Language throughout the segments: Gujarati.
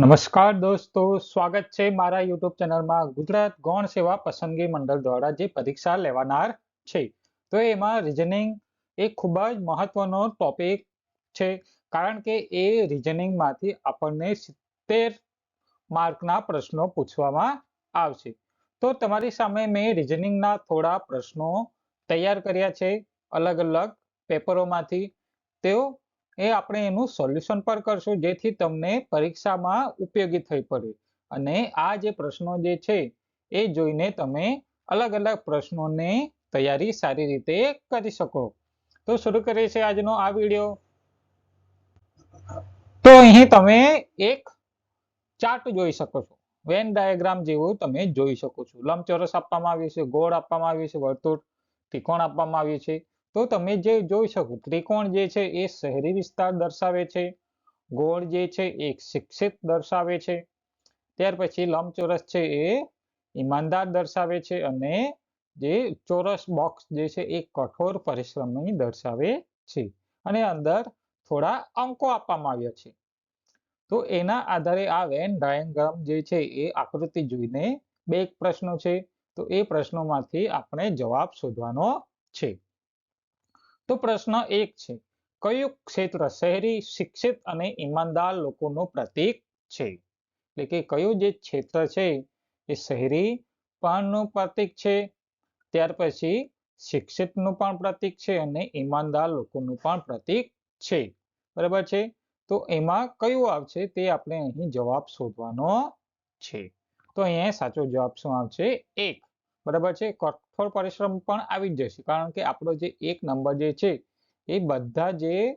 નમસ્કાર દોસ્તો, સ્વાગત છે મારા યુટ્યુબ ચેનલમાં ગુજરાત ગૌણ સેવા પસંદગી મંડળ દ્વારા જે પરીક્ષા લેવાનાર છે. તો એમાં રિઝનિંગ એ ખૂબ જ મહત્વનો ટોપિક છે, કારણ કે એ રિઝનિંગમાંથી આપણને સિત્તેર માર્કના પ્રશ્નો પૂછવામાં આવશે. તો તમારી સામે મેં રિઝનિંગના થોડા પ્રશ્નો તૈયાર કર્યા છે અલગ અલગ પેપરોમાંથી તેઓ એ આપણે એનું સોલ્યુશન પણ કરશું, જેથી તમને પરીક્ષામાં ઉપયોગી થઈ પડે. અને આ જે પ્રશ્નો જે છે, એ જોઈને તમે અલગ અલગ પ્રશ્નોને તૈયારી સારી રીતે કરી શકો. તો શરૂ કરીએ છીએ આજનો આ વીડિયો. તો અહીં તમે એક ચાર્ટ જોઈ શકો છો. વેન ડાયાગ્રામ જેવું તમે જોઈ શકો છો. લંબચોરસ આપવામાં આવ્યું છે, ગોળ આપવામાં આવ્યું છે, વર્તુળ, ત્રિકોણ આપવામાં આવ્યું છે. તો તમે જે જોઈ શકો, ત્રિકોણ જે છે એ શહેરી વિસ્તાર દર્શાવે છે, ગોળ જે છે એ શિક્ષિત દર્શાવે છે, ત્યાર પછી લંબચોરસ છે એ ઈમાનદાર દર્શાવે છે અને જે ચોરસ બોક્સ જે છે એ કઠોર પરિશ્રમની દર્શાવે છે અને અંદર થોડા અંકો આપવામાં આવ્યા છે. તો એના આધારે આ વેન ડાયાગ્રામ જે છે એ આકૃતિ જોઈને બે પ્રશ્નો છે, તો એ પ્રશ્નોમાંથી આપણે જવાબ શોધવાનો છે. તો પ્રશ્ન એક છે, કયું ક્ષેત્ર શહેરી, શિક્ષિત અને ઈમાનદાર લોકોનું પ્રતીક છે? એટલે કે કયું જે ક્ષેત્ર છે એ શહેરી પણનું પ્રતીક છે? ત્યાર પછી શિક્ષિતનું પણ પ્રતીક છે અને ઈમાનદાર લોકોનું પણ પ્રતીક છે. બરાબર છે? તો એમાં કયું આવશે તે આપણે અહીં જવાબ શોધવાનો છે. તો અહીંયા સાચો જવાબ શું આવશે? એક. બરાબર છે? કઠોર પરિશ્રમ પણ આવી જશે. કારણ કે આપણો જે એક નંબર જે છે, એ બધા જે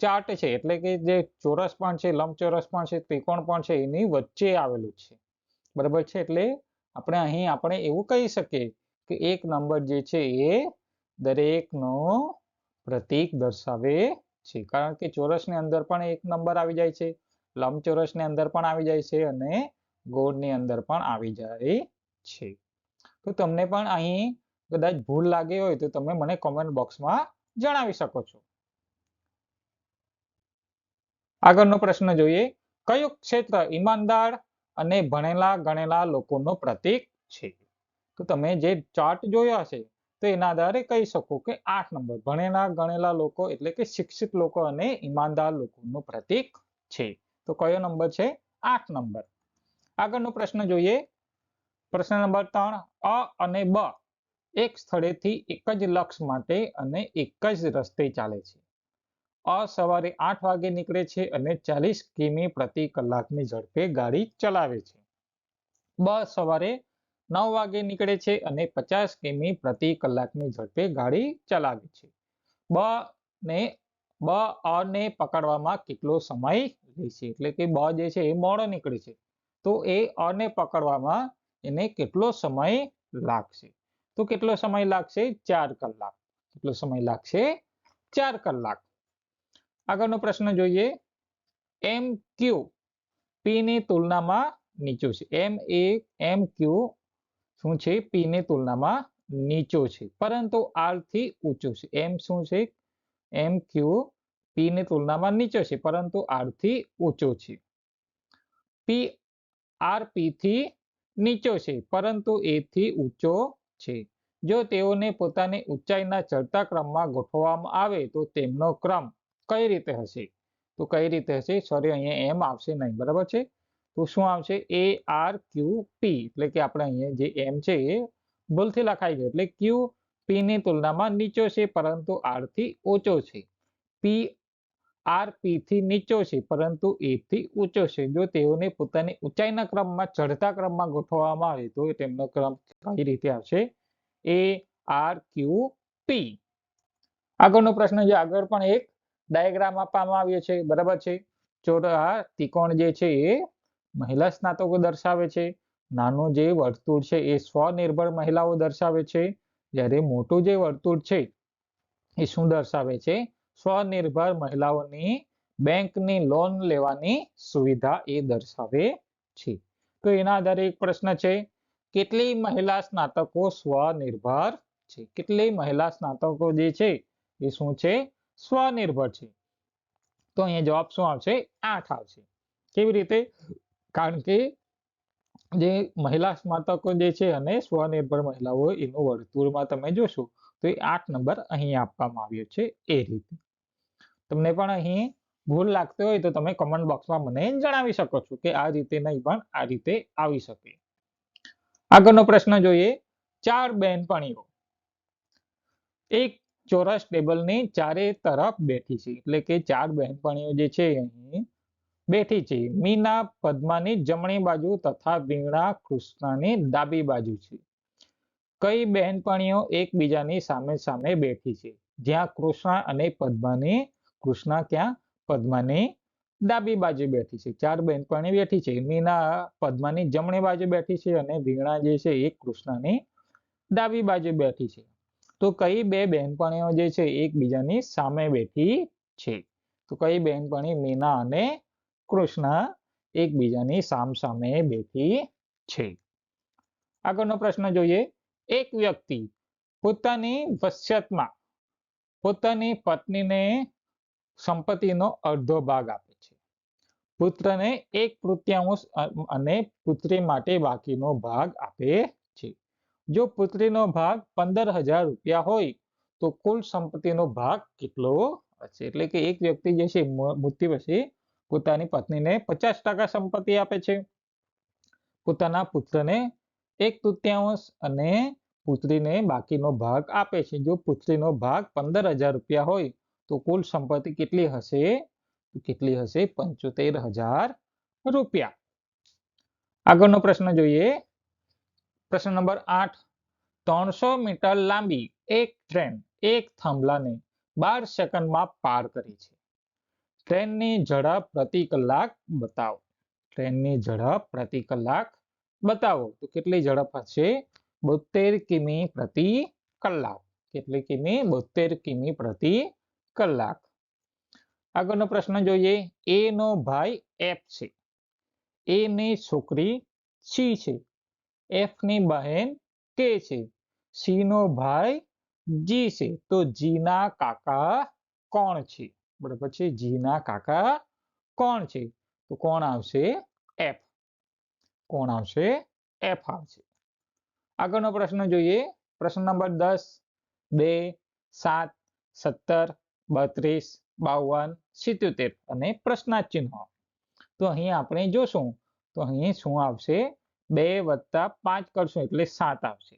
ચાર્ટ છે, એટલે કે જે ચોરસ પણ છે, લંબચોરસ પણ છે, ત્રિકોણ પણ છે, એની વચ્ચે આવેલું છે. બરાબર છે? એટલે આપણે અહીં આપણે એવું કહી શકીએ કે એક નંબર જે છે, એ દરેકનો પ્રતીક દર્શાવે છે. કારણ કે ચોરસની અંદર પણ એક નંબર આવી જાય છે, લંબચોરસની અંદર પણ આવી જાય છે અને ગોળની અંદર પણ આવી જાય છે. તો તમને પણ અહીં કદાચ ભૂલ લાગી હોય તો તમે મને કોમેન્ટ બોક્સમાં જણાવી શકો છો. આગળનો પ્રશ્ન જોઈએ, કયું ક્ષેત્ર ઈમાનદાર અને ભણેલા ગણેલા લોકોનો પ્રતીક છે? તો તમે જે ચાર્ટ જોયો હશે, તો એના આધારે કહી શકો કે આઠ નંબર, ભણેલા ગણેલા લોકો એટલે કે શિક્ષિત લોકો અને ઈમાનદાર લોકોનું પ્રતીક છે. તો કયો નંબર છે? આઠ નંબર. આગળનો પ્રશ્ન જોઈએ પ્રશ્ન નંબર ત્રણ, અ અને બ એક સ્થળેથી એક જ લક્ષ માટે અને એક જ રસ્તે ચાલે છે. અ સવારે આઠ વાગે નીકળે છે અને ચાલીસ કિમી પ્રતિ કલાકની ઝડપે ગાડી ચલાવે છે. બ સવારે નવ વાગે નીકળે છે અને પચાસ કિમી પ્રતિ કલાકની ઝડપે ગાડી ચલાવે છે. બ ને બ ને પકડવામાં કેટલો સમય લે છે? એટલે કે બ જે છે એ મોડો નીકળે છે. તો એ અને પકડવામાં એને કેટલો સમય લાગશે? તો કેટલો સમય લાગશે? ચાર કલાક. કેટલો સમય લાગશે? ચાર કલાક. આગળનો પ્રશ્ન જોઈએ. એમ ક્યુ પી ની તુલનામાં નીચું છે? એમ એ એમ ક્યુ શું છે? પી ની તુલનામાં નીચો છે. પરંતુ આરથી ઊંચો છે. એમ શું છે? એમ ક્યુ પી ની તુલનામાં નીચો છે. પરંતુ આરથી ઊંચો છે. પી, આર પી થી નીચો છે, પરંતુ એ ઊંચો છે. જો તેઓને પોતાની ઊંચાઈના ચડતા ક્રમમાં ગોઠવવામાં આવે, તો તેમનો ક્રમ કઈ રીતે હશે? તો કઈ રીતે હશે? સોરી અહીંયા એમ આવશે નહીં, બરાબર છે? તો શું આવશે? એ આર ક્યુ પી એટલે કે આપણે અહીંયા જે એમ છે એ ભૂલથી લખાઈ ગયું, એટલે ક્યુ પી ની તુલનામાં નીચો છે, પરંતુ આરથી ઓછો છે. પી આર પી થી નીચો છે, પરંતુ એ થી ઊંચો છે. જો તેઓને પોતાની ઊંચાઈના ક્રમમાં ચડતા ક્રમમાં ગોઠવવામાં આવે, તો તેમનો ક્રમ કઈ રીતે આવશે? A R Q P. આગળનો પ્રશ્ન છે, આગળ પણ એક ડાયાગ્રામ આપવામાં આવ્યો છે, બરાબર છે? ચોરા ત્રિકોણ જે છે, એ મહિલા સ્નાતકો દર્શાવે છે. નાનું જે વર્તુળ છે, એ સ્વનિર્ભર મહિલાઓ દર્શાવે છે. જ્યારે મોટું જે વર્તુળ છે, એ શું દર્શાવે છે? સ્વનિર્ભર મહિલાઓની બેંકની લોન લેવાની સુવિધા એ દર્શાવે છે. તો એના આધારે એક પ્રશ્ન છે, કેટલી મહિલા સ્નાતકો સ્વનિર્ભર છે? કેટલી મહિલા સ્નાતકો જે છે એ શું છે? સ્વનિર્ભર છે. તો અહીંયા જવાબ શું આવશે? આઠ આવશે. કેવી રીતે? કારણ કે જે મહિલા સ્નાતકો જે છે અને સ્વનિર્ભર મહિલાઓ એનું વર્તુળમાં તમે જોશો, તો એ આઠ નંબર અહીં આપવામાં આવ્યો છે. એ રીતે. તમને પણ અહીં ભૂલ લાગતી હોય તો તમે કમેન્ટ બોક્સમાં મને જણાવી શકો છો કે આ રીતે નહીં પણ આ રીતે આવી શકે. આગળનો પ્રશ્ન જોઈએ. ચાર બહેનપણીઓ. એક ચોરસ ટેબલની ચારે તરફ બેઠી છે. એટલે કે ચાર બહેનપણીઓ જે છે અહીં બેઠી છે. મીના પદ્માની જમણી બાજુ તથા વીણા કૃષ્ણની ડાબી બાજુ છે. કઈ બહેનપણીઓ એકબીજાની સામે સામે બેઠી છે? જ્યાં કૃષ્ણ અને પદ્માની કૃષ્ણા ક્યાં? પદ્માની ડાબી બાજુ બેઠી છે. ચાર બહેનપણી બેઠી છે. મીના પદ્માની જમણી બાજુ બેઠી છે અને વીણા જે છે એ કૃષ્ણની ડાબી બાજુ બેઠી છે. તો કઈ બે બહેનપણીઓ જે છે એકબીજાની સામે બેઠી છે? તો કઈ બહેનપણી મીના અને કૃષ્ણ એકબીજાની સામ સામે બેઠી છે? આગળનો પ્રશ્ન જોઈએ. એક વ્યક્તિ પોતાની વસિયતમાં પોતાની પત્નીને સંપત્તિનો અડધો ભાગ આપે છે. પુત્રને એક તૃતીયાંશ અને પુત્રી માટે બાકીનો ભાગ આપે છે. જો પુત્રીનો ભાગ પંદર હજાર રૂપિયા હોય, તો કુલ સંપત્તિનો ભાગ કેટલો હશે? એટલે કે એક વ્યક્તિ જે છે મૃત્યુ પછી પોતાની પત્નીને પચાસ ટકા સંપત્તિ આપે છે. પોતાના પુત્રને એક તૃતીયાંશ અને પુત્રીને બાકીનો ભાગ આપે છે. જો પુત્રીનો ભાગ પંદર હજાર રૂપિયા હોય તો કુલ સંપત્તિ કેટલી હશે તો કેટલી હશે પંચોતેર હજાર રૂપિયા આગળનો પ્રશ્ન જોઈએ પ્રશ્ન નંબર આઠ ત્રણસો મીટર લાંબી એક ટ્રેન એક થાંભલાને બાર સેકન્ડમાં પાર કરી છે ટ્રેનની ઝડપ પ્રતિ કલાક બતાવો ટ્રેનની ઝડપ પ્રતિ કલાક બતાવો તો કેટલી ઝડપ હશે બોતેર કિમી પ્રતિ કલાક કેટલી કિમી બોતેર કિમી પ્રતિ કલાક. આગળનો પ્રશ્ન જોઈએ. એ નો ભાઈ એફ છે. એ ની છોકરી સી છે. એફની બહેન કે છે. સી નો ભાઈ જી છે. તો જી ના કાકા કોણ છે? બરાબર છે. જી ના કાકા કોણ છે? તો કોણ આવશે? એફ કોણ આવશે? એફ આવશે. આગળનો પ્રશ્ન જોઈએ. પ્રશ્ન નંબર દસ. બે, સાત, સત્તર બત્રીસ, બાવન, સિત્યોતેર અને પ્રશ્નાર્થ ચિહ્ન તો અહીં આપણે જોશું, તો અહીં શું આવશે? બે વત્તા પાંચ કરશું એટલે સાત આવશે.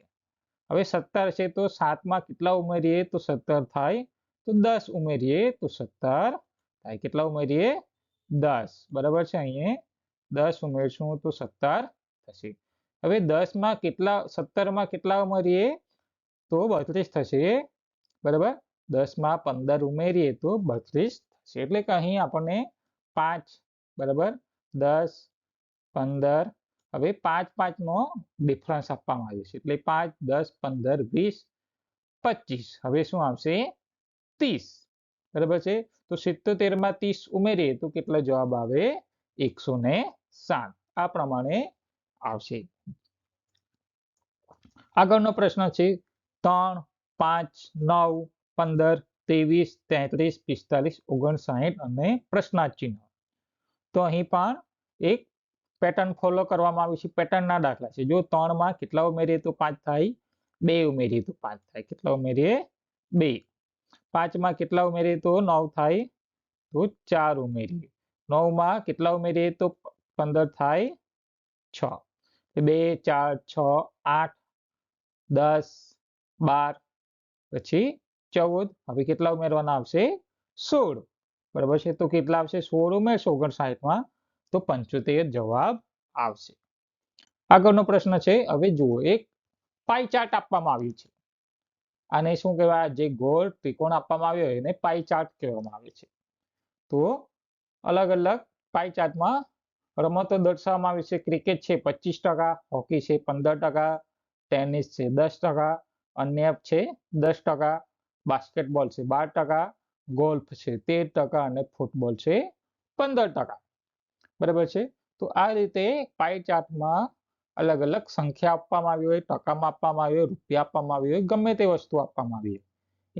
હવે સત્તર છે તો સાતમાં કેટલા ઉમેરીએ? તો સત્તર થાય તો દસ ઉમેરીએ તો સત્તર થાય. કેટલા ઉમેરીએ? દસ. બરાબર છે અહીંયા? દસ ઉમેરશું તો સત્તર થશે. હવે દસમાં કેટલા સત્તરમાં કેટલા ઉમેરીએ? તો બત્રીસ થશે. બરાબર? દસમાં પંદર ઉમેરીએ તો બત્રીસ થશે. એટલે કે અહીં આપણને પાંચ, બરાબર? દસ, પંદર, હવે પાંચ પાંચ નો ડિફરન્સ આપવામાં આવ્યો છે. એટલે પાંચ, દસ, પંદર, વીસ, પચીસ. હવે શું આવશે? ત્રીસ. બરાબર છે? તો સિત્તોતેરમાં ત્રીસ ઉમેરીએ તો કેટલો જવાબ આવે? એકસો ને સાત. આ પ્રમાણે આવશે. આગળનો પ્રશ્ન છે, ત્રણ, પાંચ, નવ પંદર, ત્રેવીસ, તેત્રીસ, પિસ્તાલીસ ઓગણસાહીઠ અને પ્રશ્નાર્થ ચિહ્ન તો અહીં પણ એક પેટર્ન ફોલો કરવામાં આવી છે. પેટર્નના દાખલા છે. જો ત્રણમાં કેટલા ઉમેરીએ તો પાંચ થાય? બે ઉમેરીએ તો પાંચ થાય. કેટલા ઉમેરીએ? બે. પાંચમાં કેટલા ઉમેરીએ તો નવ થાય? તો ચાર ઉમેરીએ. નવમાં કેટલા ઉમેરીએ તો પંદર થાય? છ. બે, ચાર, છ, આઠ, દસ, બાર. પછી ચૌદ હવે કેટલા ઉમેરવાના આવશે? સોળ. બરાબર છે? તો કેટલા આવશે? સોળ ઉમેરશો ઓગણસાઠમાં, તો પંચોતેર જવાબ આવશે. આગળનો પ્રશ્ન છે, હવે જુઓ એક પાઈ ચાર્ટ આપવામાં આવ્યું છે. આને શું કહેવાય? જે ગોળ ત્રિકોણ આપવામાં આવ્યો એને પાઈ ચાર્ટ કહેવામાં આવે છે. તો અલગ અલગ પાઈ ચાર્ટમાં રમતો દર્શાવવામાં આવી છે. ક્રિકેટ છે પચીસ ટકા, હોકી છે પંદર ટકા, ટેનિસ છે દસ ટકા, અન્ય છે દસ ટકા બાસ્કેટબોલ છે. બાર ટકા ગોલ્ફ છે. તેર ટકા અને ફૂટબોલ છે. પંદર ટકા. બરાબર છે? તો આ રીતે પાઈ ચાર્ટમાં અલગ અલગ સંખ્યા આપવામાં આવી હોય, ટકામાં આપવામાં આવી હોય, રૂપિયા આપવામાં આવી હોય, ગમે તે વસ્તુ આપવામાં આવી હોય.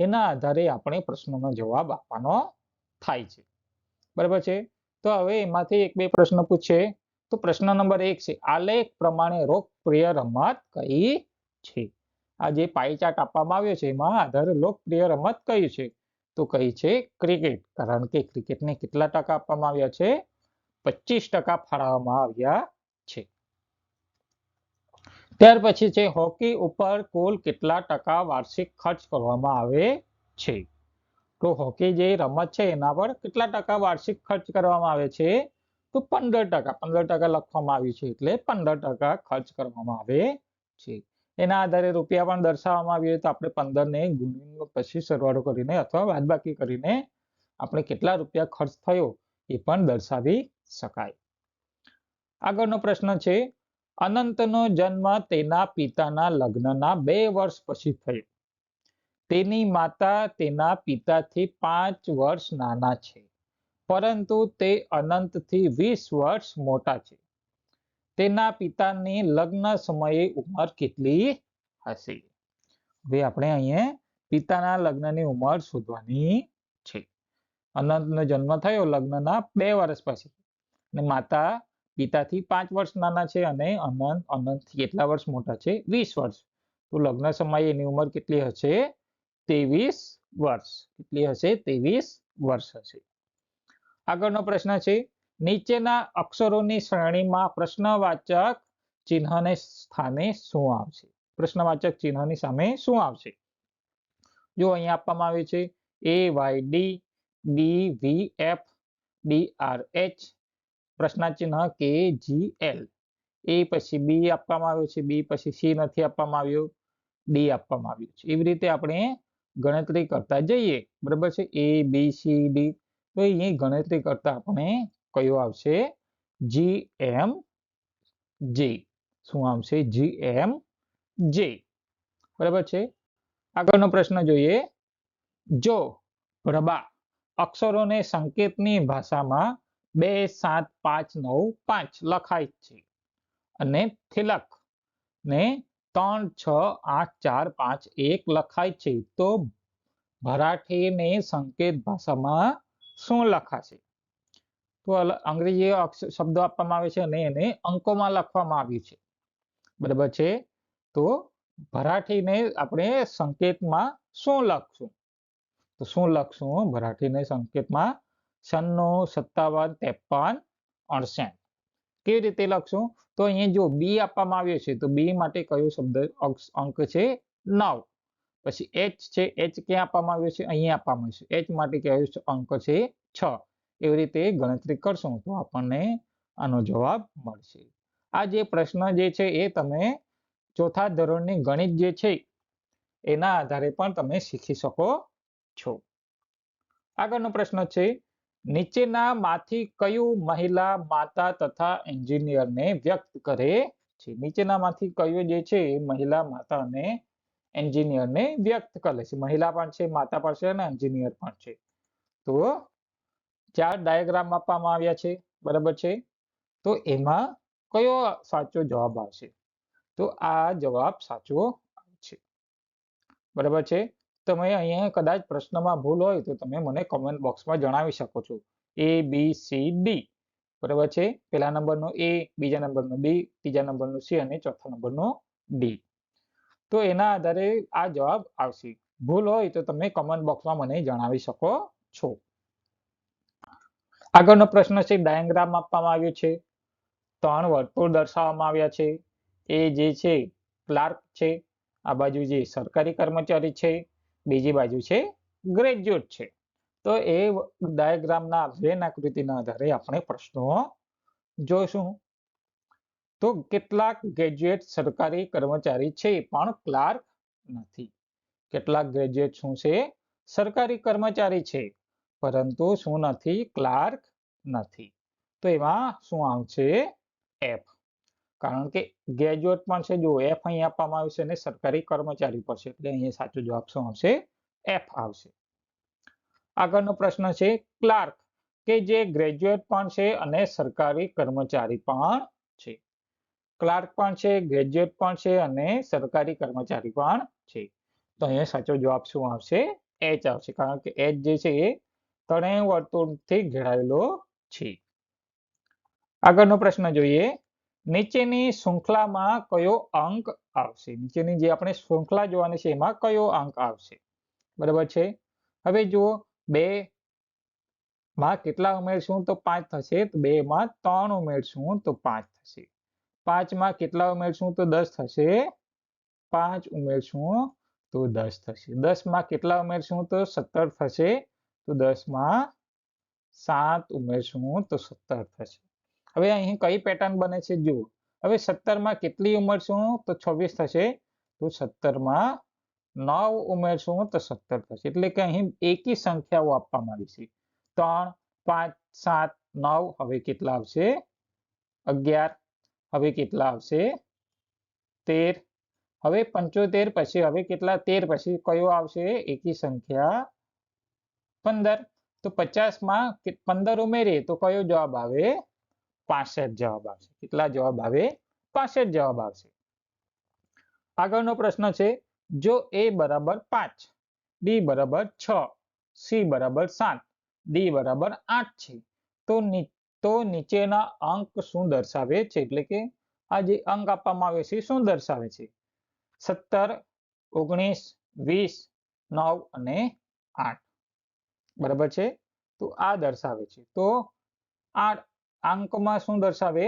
એના આધારે આપણે પ્રશ્નોનો જવાબ આપવાનો થાય છે. બરાબર છે? તો હવે એમાંથી એક બે પ્રશ્ન પૂછે. તો પ્રશ્ન નંબર એક છે. આલેખ પ્રમાણે લોકપ્રિય રમત કઈ છે? આ પાઈ ચાર્ટ આપવામાં આવ્યો છે, એમાં આધારે લોકપ્રિય રમત કઈ છે? તો કઈ છે ક્રિકેટ. કારણ કે ક્રિકેટને કેટલા ટકા આપવામાં આવ્યા છે? પચીસ ટકા ફાળવવામાં આવ્યા છે. ત્યાર પછી છે હોકી ઉપર કુલ કેટલા ટકા વાર્ષિક ખર્ચ કરવામાં આવે છે? તો હોકી જે રમત છે, એના પર કેટલા ટકા વાર્ષિક ખર્ચ કરવામાં આવે છે? તો પંદર ટકા. પંદર ટકા લખવામાં આવ્યું છે એટલે પંદર ટકા ખર્ચ કરવામાં આવે છે. એના આધારે રૂપિયા પણ દર્શાવવામાં આવ્યો તો આપણે પંદર ને ગુણીને પછી સરવાળો કરીને અથવા બાદબાકી કરીને આપણે કેટલા રૂપિયા ખર્ચ થયો એ પણ દર્શાવી શકાય. આગળનો પ્રશ્ન છે, અનંતનો જન્મ તેના પિતાના લગ્નના બે વર્ષ પછી થયો. તેની માતા તેના પિતાથી પાંચ વર્ષ નાના છે, પરંતુ તે અનંતથી વીસ વર્ષ મોટા છે. તેના પિતાની લગ્ન સમયે ઉંમર કેટલી હશે? હવે આપણે અહીંયા પિતાના લગ્નની ઉંમર શોધવાની છે. અનંતનો જન્મ થયો, લગ્નના બે વર્ષ પછી. અને માતા પિતાથી પાંચ વર્ષ નાના છે અને અનંત અનંતથી કેટલા વર્ષ મોટા છે? વીસ વર્ષ. તો લગ્ન સમયે એની ઉંમર કેટલી હશે? ત્રેવીસ વર્ષ. કેટલી હશે? ત્રેવીસ વર્ષ હશે. આગળનો પ્રશ્ન છે નીચેના અક્ષરોની શ્રેણીમાં પ્રશ્નવાચક ચિહ્નને સ્થાને શું આવશે? પ્રશ્નવાચક ચિહ્નની સામે શું આવશે? જો અહીંયા આપવામાં આવ્યું છે A Y D D V F D R H પ્રશ્નાચિહ્ન K G L એ પછી બી આપવામાં આવ્યું છે બી પછી સી નથી આપવામાં આવ્યું ડી આપવામાં આવ્યું છે. એવી રીતે આપણે ગણતરી કરતા જઈએ. બરાબર છે? એ બી સી ડી તો અહીં ગણતરી કરતા આપણે કયો આવશે? જી એમ જે શું આવશે? જી એમ જે બરાબર છે? આગળનો પ્રશ્ન જોઈએ. જો પ્રભા અક્ષરોને સંકેતની ભાષામાં બે સાત પાંચ નવ પાંચ લખાય છે અને થિલક ને ત્રણ છ આઠ ચાર પાંચ એક લખાય છે, તો ભરાઠીને સંકેત ભાષામાં શું લખાશે? તો અંગ્રેજી શબ્દો આપવામાં આવે છે અને એને અંકોમાં લખવામાં આવ્યું છે. બરાબર છે? તો ભરાઠીને આપણે સંકેતમાં શું લખશું? તો શું લખશું? ભરાઠીને સંકેતમાં છન્નું સત્તાવન ત્રેપન અડસઠ કેવી રીતે લખશું? તો અહીંયા જો બી આપવામાં આવ્યો છે, તો બી માટે કયો શબ્દ અંક છે? નવ. પછી એચ છે એચ ક્યાં આપવામાં આવ્યો છે? અહીંયા આપવામાં આવ્યું છે. એચ માટે કયો અંક છે? છ. એવી રીતે ગણતરી કરશું તો આપણને આનો જવાબ મળશે. આ જે પ્રશ્ન જે છે એ તમે ચોથા ધોરણની ગણિત જે છે, એના આધારે પણ તમે શીખી શકો છો. આગળનો પ્રશ્ન છે, નીચેના માંથી કયું મહિલા માતા તથા એન્જિનિયરને વ્યક્ત કરે છે? નીચેનામાંથી કયું જે છે એ મહિલા માતા અને એન્જિનિયરને વ્યક્ત કરે છે? મહિલા પણ છે, માતા પણ છે અને એન્જિનિયર પણ છે. તો ચાર ડાયાગ્રામ આપવામાં આવ્યા છે. બરાબર છે? તો એમાં કયો સાચો જવાબ આવશે? તો આ જવાબ સાચો છે બરાબર છે? તમે અહીંયા કદાચ પ્રશ્નમાં ભૂલ હોય તો તમે મને કોમેન્ટ બોક્સમાં જણાવી શકો છો. એ બી સી ડી બરાબર છે? પહેલા નંબરનો એ બીજા નંબરનો બી ત્રીજા નંબરનો સી અને ચોથા નંબરનો ડી તો એના આધારે આ જવાબ આવશે. ભૂલ હોય તો તમે કોમેન્ટ બોક્સમાં મને જણાવી શકો છો. આગળનો પ્રશ્ન છે, ડાયાગ્રામ આપવામાં આવ્યો છે. ત્રણ વર્તુળ દર્શાવવામાં આવ્યા છે. એ જે છે, ક્લાર્ક છે. આ બાજુ જે સરકારી કર્મચારી છે. બીજી બાજુ છે, ગ્રેજ્યુએટ છે. તો એ ડાયાગ્રામના વેન આકૃતિના આધારે આપણે પ્રશ્નો જોઈશું. તો કેટલાક ગ્રેજ્યુએટ સરકારી કર્મચારી છે, પણ ક્લાર્ક નથી. કેટલાક ગ્રેજ્યુએટ શું છે? સરકારી કર્મચારી છે. પરંતુ શું નથી? ક્લાર્ક નથી. તો એમાં શું આવશે? એફ. કારણ કે ગ્રેજ્યુએટ પણ છે. જો એફ અહીં આપવામાં આવ્યું છે અને સરકારી કર્મચારી પર છે, એટલે અહીંયા સાચો જવાબ શું આવશે? એફ આવશે. આગળનો પ્રશ્ન છે, ક્લાર્ક કે જે ગ્રેજ્યુએટ પણ છે અને સરકારી કર્મચારી પણ છે. ક્લાર્ક પણ છે, ગ્રેજ્યુએટ પણ છે અને સરકારી કર્મચારી પણ છે. તો અહીંયા સાચો જવાબ શું આવશે? એચ આવશે. કારણ કે એચ જે છે એ ત્રણેય વર્તુળથી ઘેરાયેલો છે. આગળનો પ્રશ્ન જોઈએ. નીચેની શૃંખલામાં કયો અંક આવશે? નીચેની જે આપણે શૃંખલા જોવાની છે એમાં કયો અંક આવશે? બરાબર છે? હવે જુઓ બે માં કેટલા ઉમેરશું તો પાંચ થશે, તો બે માં ત્રણ ઉમેરશું તો પાંચ થશે. પાંચમાં કેટલા ઉમેરશું તો દસ થશે? પાંચ ઉમેરશું તો દસ થશે. દસમાં કેટલા ઉમેરશું તો સત્તર થશે? તો દસમાં સાત ઉમેરશું તો સત્તર થશે. હવે અહીં કઈ પેટર્ન બને છે જુઓ. હવે સત્તરમાં કેટલી ઉમેરશું તો છવ્વીસ થશે. તો સત્તરમાં નવ ઉમેરશું તો સત્તર થશે. એટલે કે અહીં એકી સંખ્યાઓ આપવામાં આવી છે. ત્રણ, પાંચ, સાત, નવ, હવે કેટલા આવશે? અગિયાર, હવે કેટલા આવશે? તેર, હવે પંચોતેર પછી, હવે કેટલા? તેર પછી કયો આવશે? એકી સંખ્યા પંદર? તો પચાસમાં પંદર ઉમેરીએ તો કયો જવાબ આવે? પાસઠ જવાબ આવશે. કેટલા જવાબ આવે? પાસઠ જવાબ આવશે. આગળનો પ્રશ્ન છે, જો એ બરાબર પાંચ ડી બરાબર છ સી બરાબર સાત ડી બરાબર આઠ છે, તો તો નીચેના અંક શું દર્શાવે છે? એટલે કે આ જે અંક આપવામાં આવે છે શું દર્શાવે છે? સત્તર, ઓગણીસ, વીસ, નવ અને આઠ. બરાબર છે? તો આ દર્શાવે છે. તો આ અંકમાં શું દર્શાવે?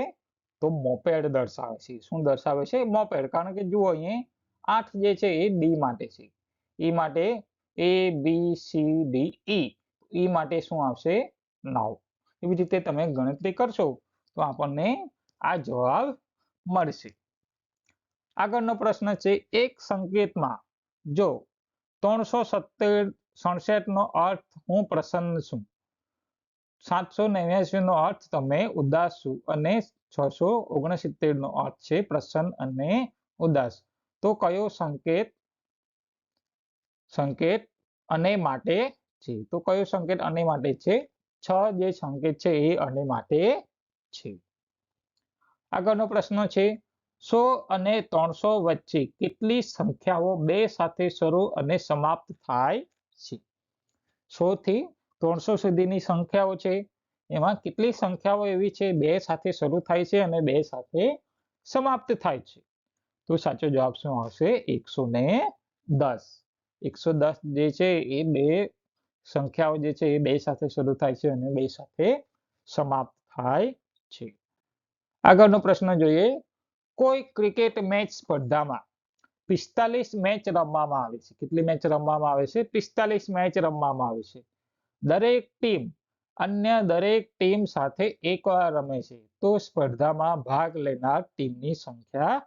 તો મોપેડ દર્શાવે છે. શું દર્શાવે છે? મોપેડ. કારણ કે જુઓ અહીં આઠ જે છે એ ડી માટે છે. ઈ માટે એ બી સી ડી ઈ ઈ માટે શું આવશે? નવ. એવી રીતે તમે ગણતરી કરશો તો આપણને આ જવાબ મળશે. આગળનો પ્રશ્ન છે, એક સંકેતમાં જો ત્રણસો સત્તર સડસઠ નો અર્થ હું પ્રસન્ન છું. સાતસો નેવ્યાસી નો અર્થ તમે ઉદાસ છું અને છસો ઓગણસિત્તેર નો અર્થ છે પ્રસન્ન અને ઉદાસ. તો કયો સંકેત? સંકેત અને માટે છે. તો કયો સંકેત અને માટે છે? છ જે સંકેત છે એ અને માટે છે. આગળનો પ્રશ્ન છે, સો અને ત્રણસો વચ્ચે કેટલી સંખ્યાઓ બે સાથે શરૂ અને સમાપ્ત થાય? સો થી ત્રણસો સુધીની સંખ્યાઓ છે. એમાં કેટલી સંખ્યાઓ એવી છે? બે સાથે શરૂ થાય છે અને બે સાથે સમાપ્ત થાય છે. તો સાચો જવાબ શું આવશે? એકસો ને દસ. એકસો દસ જે છે એ બે સંખ્યાઓ જે છે એ બે સાથે શરૂ થાય છે અને બે સાથે સમાપ્ત થાય છે. આગળનો પ્રશ્ન જોઈએ. કોઈ ક્રિકેટ મેચ સ્પર્ધામાં પિસ્તાલીસ મેચ રમવામાં આવે છે. કેટલી મેચ રમવામાં આવે છે? પિસ્તાલીસ મેચ રમવામાં આવે છે. દરેક ટીમ અન્ય દરેક ટીમ સાથે એકવાર રમે છે. તો સ્પર્ધામાં ભાગ લેનાર ટીમની સંખ્યા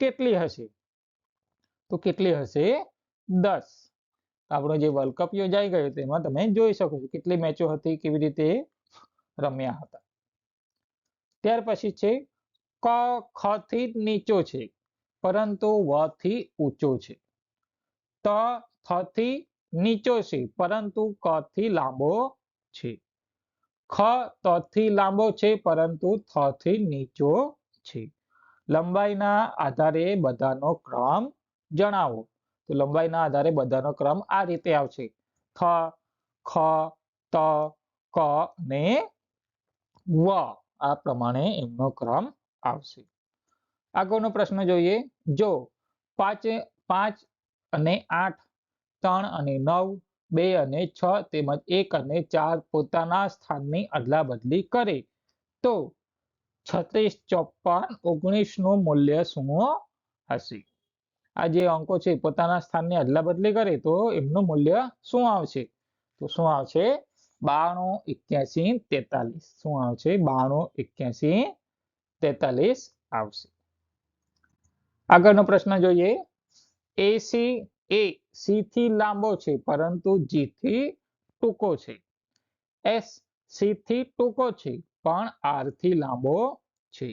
કેટલી હશે? તો કેટલી હશે? દસ. આપણો જે વર્લ્ડ કપ યોજાઈ ગયો તેમાં તમે જોઈ શકો છો કેટલી મેચો હતી, કેવી રીતે રમ્યા હતા. ત્યાર પછી છે, ક, ખ થી નીચો છે. પરંતુ વ ઊંચો છે. ત થ નીચો છે, પરંતુ ક થી લાંબો છે? ખ ત લાંબો છે, પરંતુ થી નીચો છે. લંબાઈના આધારે બધાનો ક્રમ જણાવો. તો લંબાઈના આધારે બધાનો ક્રમ આ રીતે આવશે. થ, ખ, ત, ક ને વ આ પ્રમાણે એમનો ક્રમ આવશે. આગળનો પ્રશ્ન જોઈએ. જો પાંચ પાંચ અને આઠ, ત્રણ અને નવ, બે અને છ તેમજ એક અને ચાર પોતાના સ્થાનની અદલા બદલી કરે, તો છત્રીસ ચોપન ઓગણીસનું મૂલ્ય શું હશે. આ જે અંકો છે પોતાના સ્થાનની અદલા બદલી કરે તો એમનું મૂલ્ય શું આવશે? તો શું આવશે? બાણું, એક્યાસી, તેતાલીસ. શું આવશે? બાણું, એક્યાસી, તેતાલીસ આવશે. આગળનો પ્રશ્ન જોઈએ. એસી એ સી થી લાંબો છે, પરંતુ જી થી ટૂંકો છે. એસ સી થી ટૂંકો છે, પણ આરથી લાંબો છે.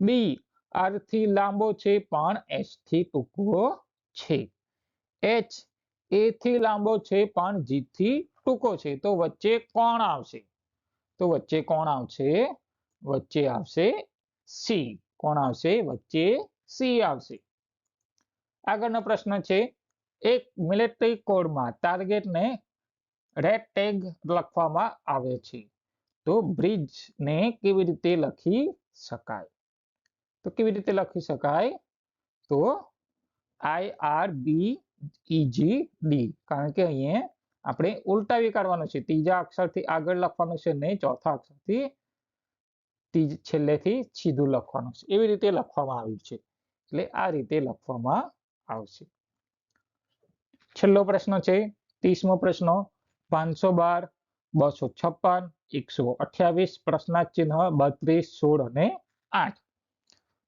બી આરથી લાંબો છે, પણ એસથી ટૂંકો છે. એચ એ થી લાંબો છે, પણ જી થી ટૂંકો છે. તો વચ્ચે કોણ આવશે? તો વચ્ચે કોણ આવશે? વચ્ચે આવશે સી કોણ આવશે? વચ્ચે સી આવશે. આગળનો પ્રશ્ન છે, એક મિલિટરી કોડમાં ટાર્ગેટને રેડ ટેગ લખવામાં આવે છે. તો બ્રિજ ને કેવી રીતે લખી શકાય? તો કેવી રીતે લખી શકાય? તો I R B E G D કારણ કે અહીંયા આપણે ઉલટાવી કાઢવાનું છે. ત્રીજા અક્ષરથી આગળ લખવાનું છે નહીં, ચોથા અક્ષરથી છેલ્લેથી સીધું લખવાનું છે. એવી રીતે લખવામાં આવ્યું છે. એટલે આ રીતે લખવામાં આવશે. છેલ્લો પ્રશ્ન છે, ત્રીસમો પ્રશ્ન, પાંચસો બાર, બસો છપ્પન, એકસો અઠ્યાવીસ પ્રશ્નાર્થ ચિહ્ન બત્રીસ, સોળ અને આઠ.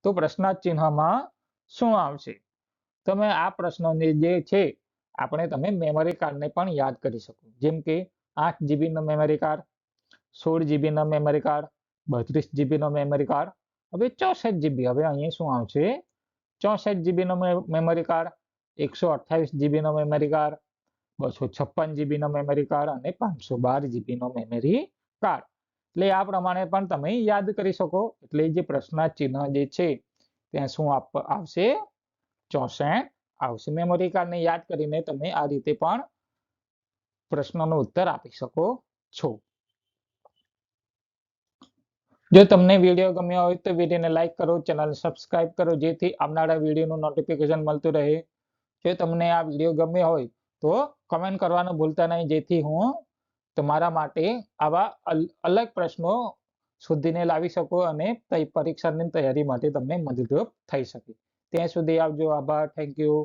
તો પ્રશ્નાર્થ ચિહ્નમાં શું આવશે? તમે આ પ્રશ્નોને જે છે, આપણે તમે મેમરી કાર્ડને પણ યાદ કરી શકો. જેમ કે આઠ જીબીનો મેમરી કાર્ડ સોળ જીબીનો મેમરી કાર્ડ બત્રીસ જીબીનો મેમરી કાર્ડ હવે ચોસઠ જીબી હવે અહીંયા શું આવશે? ચોસઠ જીબીનો મેમરી કાર્ડ એકસો અઠ્યાવીસ જીબીનો મેમરી કાર્ડ બસો છપ્પન જીબીનો મેમરી કાર્ડ અને પાંચસો બાર જીબીનો મેમરી કાર્ડ એટલે આ પ્રમાણે પણ તમે યાદ કરી શકો. એટલે જે પ્રશ્ન ચિહ્ન જે છે, ત્યાં શું આવશે? ચોસઠ આવશે. મેમરી કાર્ડને યાદ કરીને તમે આ રીતે પણ પ્રશ્નનો ઉત્તર આપી શકો છો. જો તમને વીડિયો ગમ્યો હોય તો વિડીયોને લાઈક કરો ચેનલ સબસ્ક્રાઇબ કરો, જેથી આવનારા વિડીયોનું નોટિફિકેશન મળતું રહે. જો તમને આ વીડિયો ગમ્યો હોય તો કમેન્ટ કરવાનું ભૂલતા નહીં, જેથી હું તમારા માટે આવા અલગ પ્રશ્નો શોધીને લાવી શકું અને પરીક્ષાની તૈયારી માટે તમને મદદરૂપ થઈ શકે. ત્યાં સુધી આવજો, આભાર થેન્ક યુ